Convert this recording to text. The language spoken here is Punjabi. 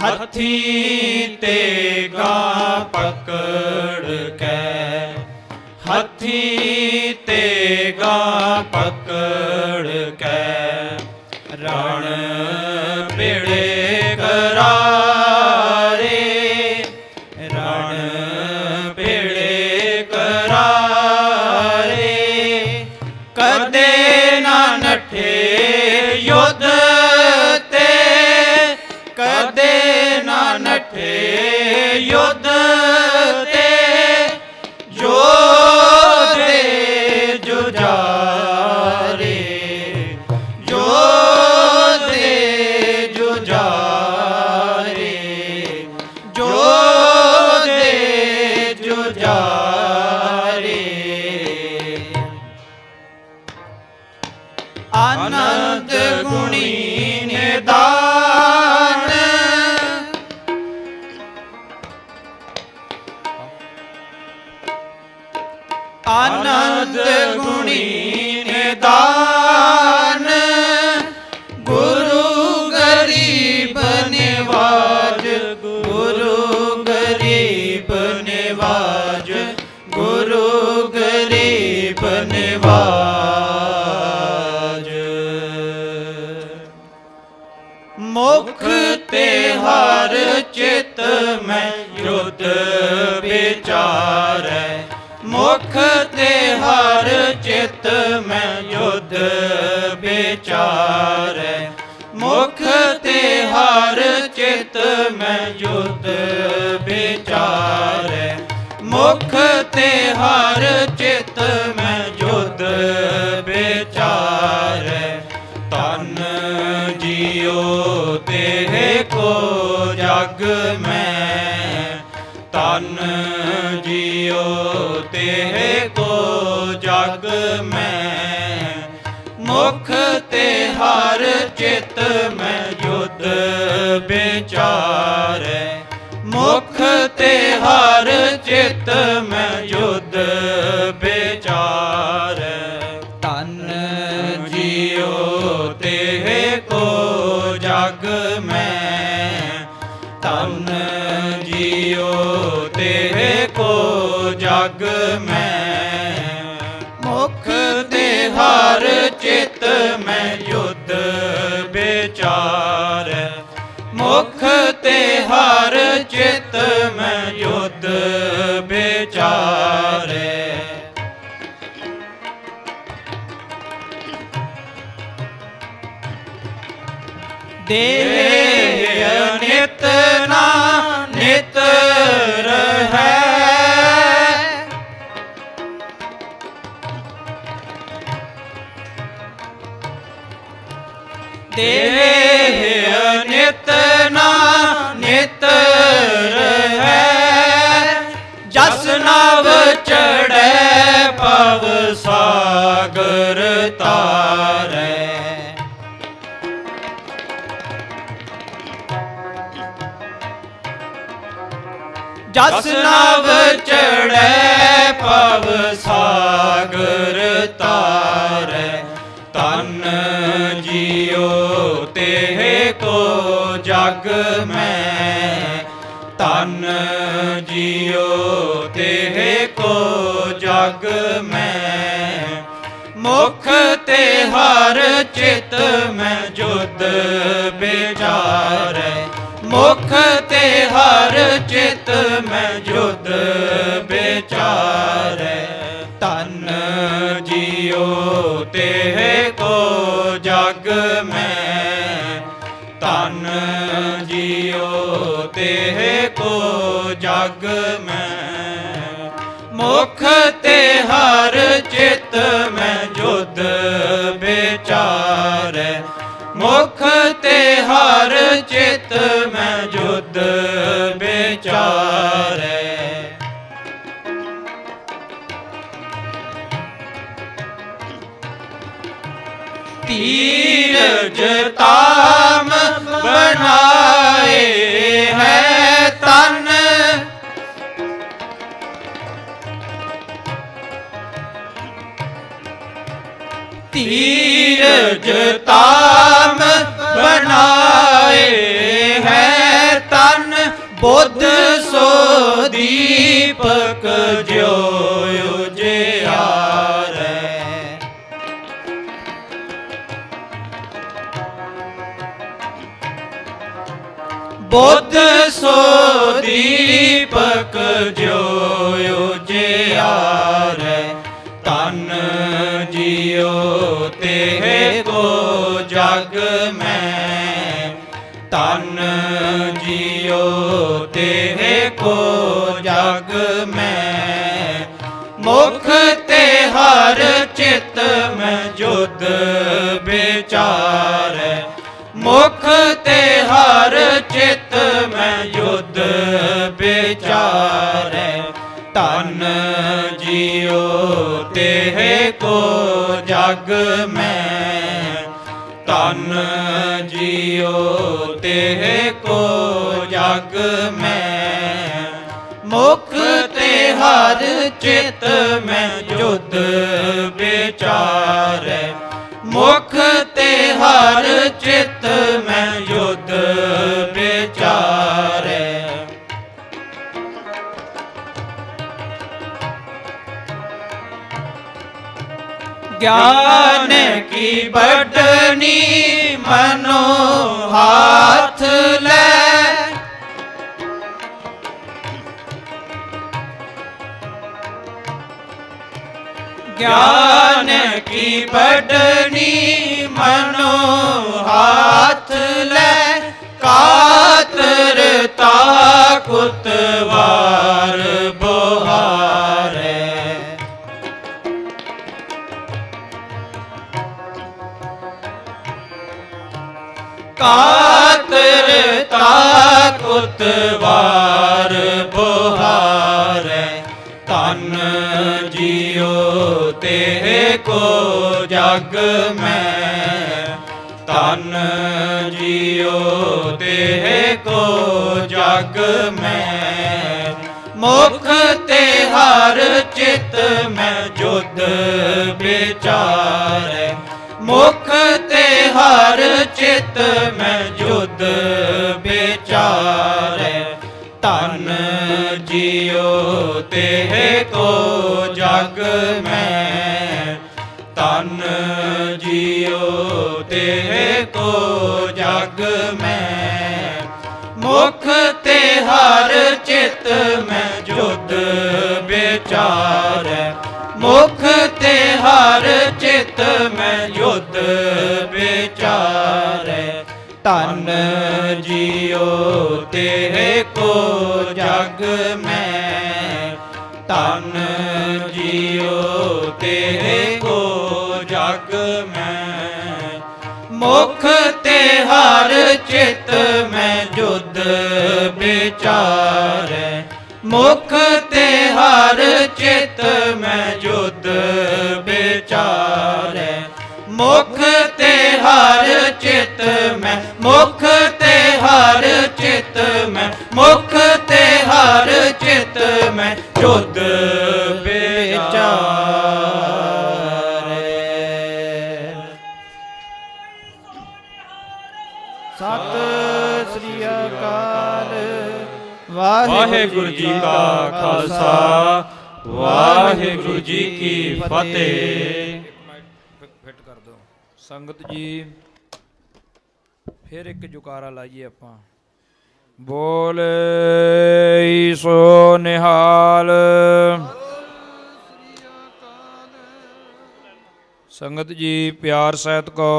ਹੱਥੀ ਤੇ ਗਾ ਪਕੜ ਨਠੇ ਯੁੱਧ ਵਿਚਾਰੈ ਮੁਖ ਤੇ ਹਰ ਚਿਤ ਮੈਂ ਯੁੱਧ ਵਿਚਾਰੈ ਮੁਖ ਤੇ ਹਰ ਚਿਤ ਮੈਂ ਯੁੱਧ ਵਿਚਾਰੈ ਮੁਖ ਤੇ ਹਰ ਚਿਤ ਮੈਂ ਯੁੱਧ ਤੇ ਕੋ ਜਗ ਮੈਂ। ਮੁਖ ਤੇ ਹਰ ਚਿਤ ਮੈਂ ਯੁੱਧ ਵਿਚਾਰੈ। ਮੁਖ ਤੇ ਹਰ ਚਿਤ ਮੈਂ ਯੁੱਧ ਕੋ ਮੈਂ। ਮੁਖ ਤੇ ਹਰ ਚਿਤ ਮੈਂ ਯੁੱਧ ਵਿਚਾਰੈ। ਮੁਖ ਤੇ ਹਰ ਚਿਤ ਮੈਂ ਯੁੱਧ ਵਿਚਾਰੈ। ਦੇਹ ਨਿਤ ਰਹੈ ਜਸ ਨਵ ਚੜੈ ਪਵ ਸਾਗਰ ਤਾਰੈ। ਜਸ ਨਵ ਚੜੈ ਪਵ ਸਾਗਰ ਤਾਰੈ। ਤਨ ਜੀਓ ਤੇ ਕੋ ਜਗ ਮੈਂ ਜੀਉ ਤੇ ਕੋ ਜਗ ਮੈਂ। ਮੁਖ ਤੇ ਹਰ ਚਿਤ ਮੈਂ ਜੁਦ ਵਿਚਾਰੈ। ਮੁਖ ਤੇ ਹਰ ਚਿਤ ਮੈਂ ਜੁਦ ਵਿਚਾਰੈ। ਤਨ ਜੀਉ ਮੁਖ ਤੇ ਹਰ ਚਿਤ ਮੈਂ ਜੁਦ ਵਿਚਾਰੈ। ਮੁਖ ਤੇ ਹਰ ਚਿਤ ਮੈਂ ਜੁਦ ਵਿਚਾਰੈ। ਤੀਰਜ ਤਾਮ ਬਣਾਏ ਤੀਰਜ ਤਾਮ ਬਣਾਏ ਹੈ ਤਨ ਬੁੱਧ ਸੋ ਦੀਪਕ ਜਿਉ ਉਜਿਆਰੈ। ਬੁੱਧ ਸੋ ਦੀਪਕ ਜਿਉ ਉਜਿਆਰੈ। ਤਨ ਜੀਉ ਤੇ ਕੋ ਮੈਂ ਤਨ ਜੀਉ ਤੇ ਕੋ ਜਗ ਮੈਂ। ਮੁਖ ਤੇ ਹਰ ਚਿਤ ਮੈਂ ਜੁਦ ਵਿਚਾਰੈ। ਮੁਖ ਤੇ ਹਰ ਚਿਤ ਮੈਂ ਯੁੱਧ ਵਿਚਾਰੈ। ਤਨ ਜੀਉ ਤੇ ਕੋ ਜਗ ਮੈਂ। ਤਨ ਜੀਉ ਤੇ ਕੋ ਜਗ ਮੈਂ। ਮੁਖ ਤੇ ਹਰ ਚਿਤ ਮੈਂ ਜੁਦ ਵਿਚਾਰੈ। ਬਟਨੀ ਮਨੋ ਹਾਥ ਲੈ। ਗਿਆਨ ਕੀ ਬਟਨੀ ਮਨੋ ਹਾਥ ਲੈ। ਕਾਤਰ ਕੁਤਵਾਰ ਬੋਹਾ ਕਾਤਰ ਤਾਕੁਤ ਵਾਰ ਬੁਹਾਰੈ। ਤਨ ਜਿਉ ਤੇ ਕੋ ਜਗ ਮੈਂ। ਤਨ ਜਿਉ ਤੇ ਕੋ ਜਗ ਮੈਂ। ਮੁਖ ਤੇ ਹਰ ਚਿਤ ਮੈਂ ਜੁਦ ਵਿਚਾਰੈ। ਮੁਖ ਚਿਤ ਮੈਂ ਜੁਦ ਵਿਚਾਰੈ। ਤਨ ਜਿਉ ਤੇ ਕੋ ਜਗ ਮੈਂ। ਤਨ ਜਿਉ ਤੇ ਕੋ ਜਗ ਮੈਂ। ਮੁਖ ਤੇ ਹਰ ਚਿਤ ਮੈਂ ਜੁਦ ਵਿਚਾਰੈ। ਮੁਖ ਤੇ ਹਰ ਚਿਤ ਮੈਂ ਯੁੱਧ ਵਿਚਾਰੈ। ਤਨ ਜਿਉ ਤੇਰੇ ਕੋ ਜਗ ਮੈਂ। ਤਨ ਜਿਉ ਤੇਰੇ ਕੋ ਜਗ ਮੈਂ। ਮੁਖ ਤੇ ਹਰ ਚਿਤ ਮੈਂ ਜੁਦ ਵਿਚਾਰੈ। ਮੁਖ ਤੇ ਹਰ ਚਿਤ ਮੈਂ ਜੁਦ ਵਿਚਾਰੈ। ਮੁਖ ਤੇ ਹਰ ਚਿਤ ਮੈਂ ਮੁਖ ਵਾਹਿਗੁਰੂ ਜੀ ਕਾ ਖਾਲਸਾ, ਵਾਹਿਗੁਰੂ ਜੀ ਕੀ ਫਤਿਹ। ਫਿੱਟ ਕਰ ਦਿਓ। ਸੰਗਤ ਜੀ, ਫਿਰ ਇੱਕ ਜੁਕਾਰਾ ਲਾਈਏ ਆਪਾਂ। ਬੋਲ ਸੋ ਨਿਹਾਲ। ਸੰਗਤ ਜੀ, ਪਿਆਰ ਸਹਿਤ ਕੋ